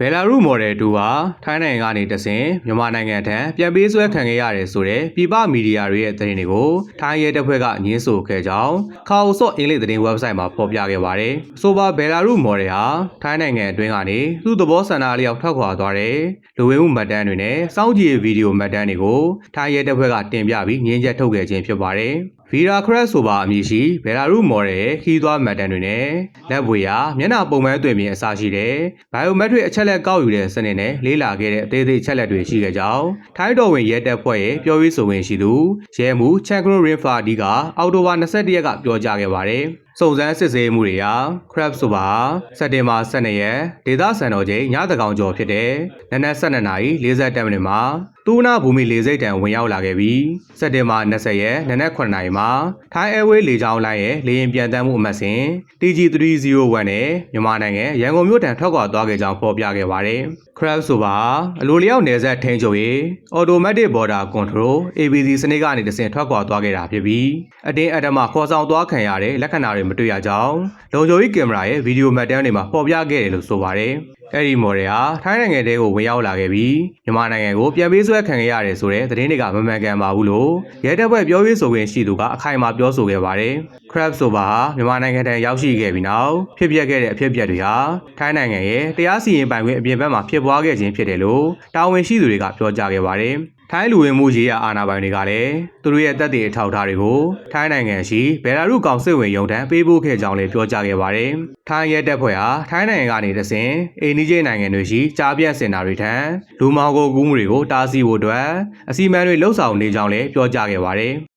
ဘယ်လာရုမော်ဒယ်2ဟာထိုင်းနိုင်ငံကနေတဆင်မြန်မာနိုင်ငံထံပြန်ပေးဆွဲခံခဲ့ရတယ်ဆိုတဲ့ပြည်ပမီဒီယာတွေရဲ့သတင်းတွေကိုထိုင်းရဲတပ်ဖွဲ့ကညှင်းဆိုခဲ့ကြောင်းခါအိုဆော့အင်္ဂလိပ်သတင်း website မှာဖော်ပြခဲ့ပါတယ်။ဆိုပါဘယ်လာရုမော်ဒယ်ဟာထိုင်းနိုင်ငံအတွင်းကနေသူ့သဘောဆန္ဒအလျောက်ထွက်ခွာသွားတဲ့လူဝင်မှုမှတ်တမ်းတွေနဲ့စောင့်ကြည့်ဗီဒီယိုမှတ်တမ်းတွေကိုထိုင်းရဲတပ်ဖွဲ့ကတင်ပြပြီးငြင်းချက်ထုတ်ခဲ့ခြင်းဖြစ်ပါတယ်။ဗီရာခရက်ဆိုပါအမည်ရှိဘယ်လာရုမော်ဒယ်ရဲ့ခီးသွွားမှတ်တမ်းတွေနဲ့လက်ပွေရာမျက်နှာပုံမှန်သွင်ပြင်အစားရှိတဲ့ဘိုင်ယိုမက်ထရစ်အချက်လက်ကောက်ယူတဲ့စနစ်နဲ့လေးလာခဲ့တဲ့အသေးသေးချက်လက်တွေရှိခဲ့ကြောင်းထိုင်းတော်ဝင်ရဲတပ်ဖွဲ့ရဲ့ပြောရေးဆိုခွင့်ရှိသူရဲမှုချန်ကရိုရင်ဖာဒီကအော်တိုဘာ22ရက်ကပြောကြားခဲ့ပါတယ် စုံစမ်းစစ်ဆေးမှုတွေဟာ crab ဆိုပါစက်တင်ဘာ12ရက်ဒေသစံတော်ချိန်ညသကောင်ကျော်ဖြစ်တဲ့နနက်12နာရီ40မိနစ်မှာတူနာဘူမီလေစိတ်တံဝင်ရောက်လာခဲ့ပြီးစက်တင်ဘာ20ရက်နနက်9နာရီမှာထိုင်းအဲဝေးလေကြောင်းလိုင်းရဲ့လေရင်ပြန်တမ်းမှုအမှတ်စဉ် TG301 နဲ့မြန်မာနိုင်ငံရန်ကုန်မြို့တံထွက်ခွာသွားခဲ့ကြောင်းဖော်ပြခဲ့ပါတယ်။ crab ဆိုပါအလိုလျောက်နယ်စပ်ထိန်းချုပ်ရေး automatic border control ABC စနစ်ကနေတဆင့်ထွက်ခွာသွားခဲ့တာဖြစ်ပြီးအတင်းအဓမ္မခေါ်ဆောင်သွားခံရတဲ့လက္ခဏာတွေမတွေ့ရကြောင်းလုံခြုံရေးကင်မရာရဲ့ဗီဒီယိုမှတ်တမ်းတွေမှာဖော်ပြခဲ့တယ်လို့ဆိုပါတယ်။အဲ့ဒီမော်ဒယ်ဟာထိုင်းနိုင်ငံတဲကိုဝင်ရောက်လာခဲ့ပြီးမြန်မာနိုင်ငံကိုပြန်ပေးဆွဲခံခဲ့ရတယ်ဆိုတဲ့သတင်းတွေကမမှန်ကန်ပါဘူးလို့ရဲတပ်ဖွဲ့ပြောရေးဆိုခွင့်ရှိသူကအခိုင်အမာပြောဆိုခဲ့ပါတယ်။ crab ဆိုပါဟာမြန်မာနိုင်ငံတန်ရောက်ရှိခဲ့ပြီးနောက်ဖြစ်ပျက်ခဲ့တဲ့အဖြစ်အပျက်တွေဟာထိုင်းနိုင်ငံရဲ့တရားစီရင်ပိုင်ခွင့်အပြင်ဘက်မှာဖြစ်ပွားခဲ့ခြင်းဖြစ်တယ်လို့တာဝန်ရှိသူတွေကပြောကြားခဲ့ပါတယ်။ ထိုင်းလူဝင်မှုရေးရာအာဏာပိုင်တွေကလည်းသူတို့ရဲ့တပ်တွေအထောက်အထားတွေကိုထိုင်းနိုင်ငံရှိဘယ်လာရုကောင်စစ်ဝင်ရုံးထံပေးပို့ခဲ့ကြောင်းလည်းပြောကြားခဲ့ပါတယ်။ထိုင်းရဲတပ်ဖွဲ့ဟာထိုင်းနိုင်ငံကနေတဆင်အိန္ဒိယနိုင်ငံတွေရှိကြားပြန့်စင်တာတွေထံလူမောင်ကိုကူးမှုတွေကိုတားဆီးဖို့အတွက်အစီအမံတွေလှုပ်ဆောင်နေကြောင်းလည်းပြောကြားခဲ့ပါတယ်။